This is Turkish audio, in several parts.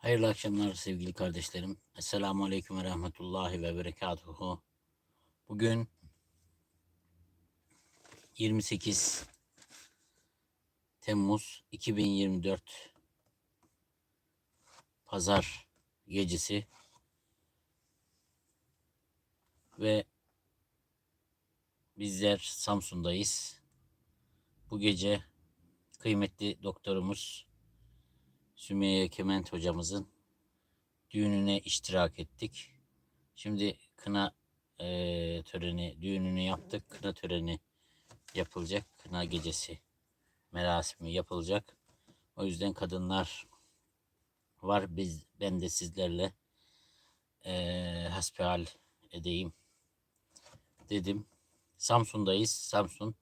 Hayırlı akşamlar sevgili kardeşlerim. Esselamu Aleyküm ve Rahmetullahi ve Berekatuhu. Bugün 28 Temmuz 2024 Pazar gecesi ve bizler Samsun'dayız. Bu gece kıymetli doktorumuz Sümeyye Kement hocamızın düğününe iştirak ettik. Şimdi kına eee, töreni, düğününü yaptık. Kına töreni yapılacak. Kına gecesi merasimi yapılacak. O yüzden kadınlar var. Biz, ben de sizlerle eee hasbihal edeyim dedim. Samsun'dayız. Samsun.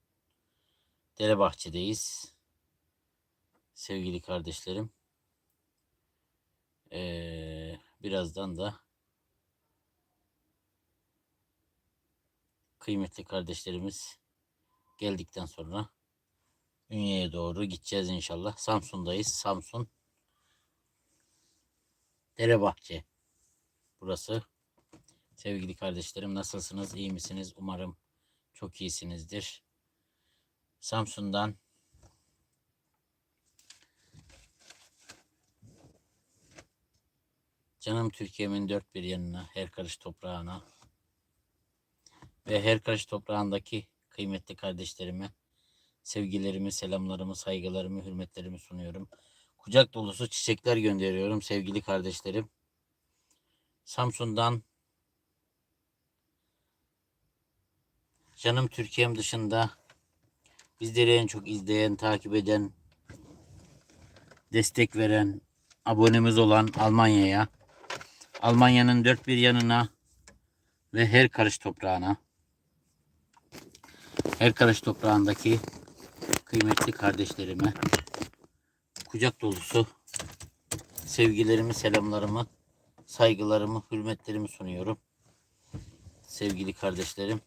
Derebahçe'deyiz. Sevgili kardeşlerim. Ee, birazdan da kıymetli kardeşlerimiz geldikten sonra Ünye'ye doğru gideceğiz inşallah. Samsun'dayız. Samsun Derebahçe. Burası. Sevgili kardeşlerim nasılsınız? İyi misiniz? Umarım çok iyisinizdir. Samsun'dan Canım Türkiye'min dört bir yanına, her karış toprağına ve her karış toprağındaki kıymetli kardeşlerime sevgilerimi, selamlarımı, saygılarımı, hürmetlerimi sunuyorum. Kucak dolusu çiçekler gönderiyorum sevgili kardeşlerim. Samsun'dan Canım Türkiye'm dışında bizleri en çok izleyen, takip eden, destek veren, abonemiz olan Almanya'ya, Almanya'nın dört bir yanına ve her karış toprağına, her karış toprağındaki kıymetli kardeşlerime kucak dolusu sevgilerimi, selamlarımı, saygılarımı, hürmetlerimi sunuyorum. Sevgili kardeşlerim.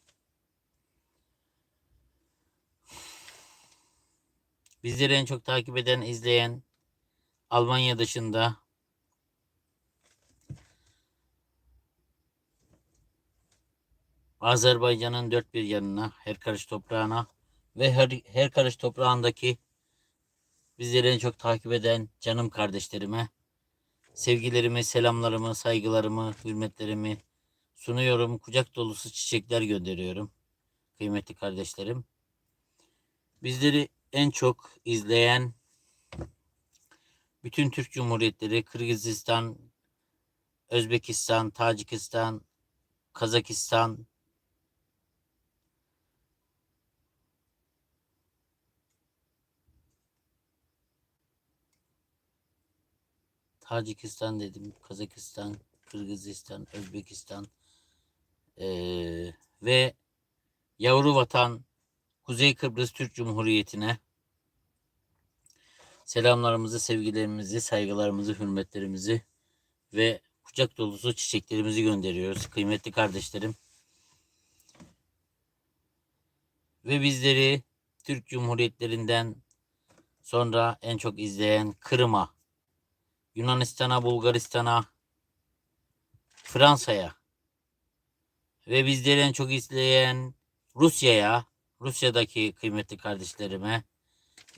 Bizleri en çok takip eden, izleyen Almanya dışında Azerbaycan'ın dört bir yanına, her karış toprağına ve her, her karış toprağındaki bizleri en çok takip eden canım kardeşlerime sevgilerimi, selamlarımı, saygılarımı, hürmetlerimi sunuyorum. Kucak dolusu çiçekler gönderiyorum. Kıymetli kardeşlerim. Bizleri en çok izleyen bütün Türk Cumhuriyetleri, Kırgızistan, Özbekistan, Tacikistan, Kazakistan, Tacikistan dedim, Kazakistan, Kırgızistan, Özbekistan eee, ve yavru vatan Kuzey Kıbrıs Türk Cumhuriyeti'ne selamlarımızı, sevgilerimizi, saygılarımızı, hürmetlerimizi ve kucak dolusu çiçeklerimizi gönderiyoruz kıymetli kardeşlerim. Ve bizleri Türk Cumhuriyetlerinden sonra en çok izleyen Kırım'a, Yunanistan'a, Bulgaristan'a, Fransa'ya ve bizleri en çok izleyen Rusya'ya, Rusya'daki kıymetli kardeşlerime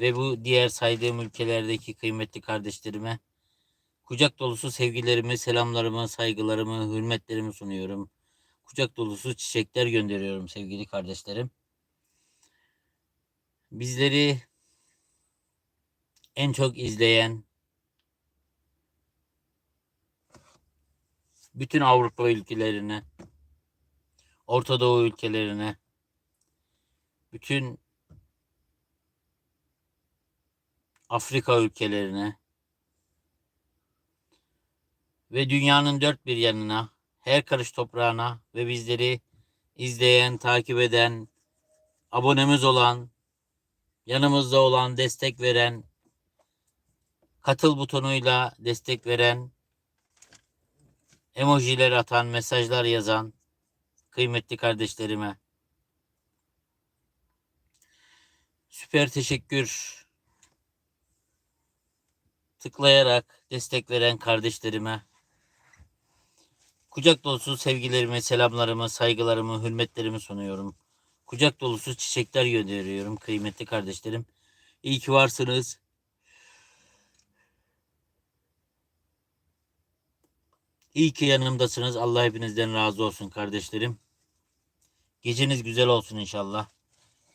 ve bu diğer saydığım ülkelerdeki kıymetli kardeşlerime kucak dolusu sevgilerimi, selamlarımı, saygılarımı, hürmetlerimi sunuyorum. Kucak dolusu çiçekler gönderiyorum sevgili kardeşlerim. Bizleri en çok izleyen bütün Avrupa ülkelerine, Orta Doğu ülkelerine, bütün Afrika ülkelerine ve dünyanın dört bir yanına, her karış toprağına ve bizleri izleyen, takip eden, abonemiz olan, yanımızda olan, destek veren, katıl butonuyla destek veren, emojiler atan, mesajlar yazan kıymetli kardeşlerime süper teşekkür tıklayarak destek veren kardeşlerime kucak dolusu sevgilerimi, selamlarımı, saygılarımı, hürmetlerimi sunuyorum. Kucak dolusu çiçekler gönderiyorum kıymetli kardeşlerim. İyi ki varsınız. İyi ki yanımdasınız. Allah hepinizden razı olsun kardeşlerim. Geceniz güzel olsun inşallah.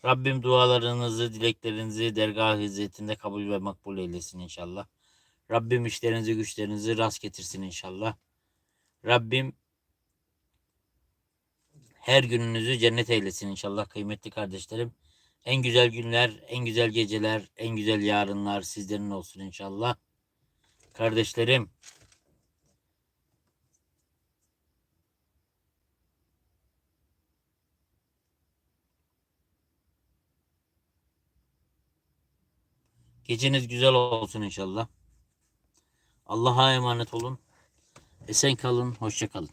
Rabbim dualarınızı, dileklerinizi dergah hizmetinde kabul ve makbul eylesin inşallah. Rabbim işlerinizi, güçlerinizi rast getirsin inşallah. Rabbim her gününüzü cennet eylesin inşallah kıymetli kardeşlerim. En güzel günler, en güzel geceler, en güzel yarınlar sizlerin olsun inşallah. Kardeşlerim, geceniz güzel olsun inşallah. Allah'a emanet olun. Esen kalın, hoşça kalın.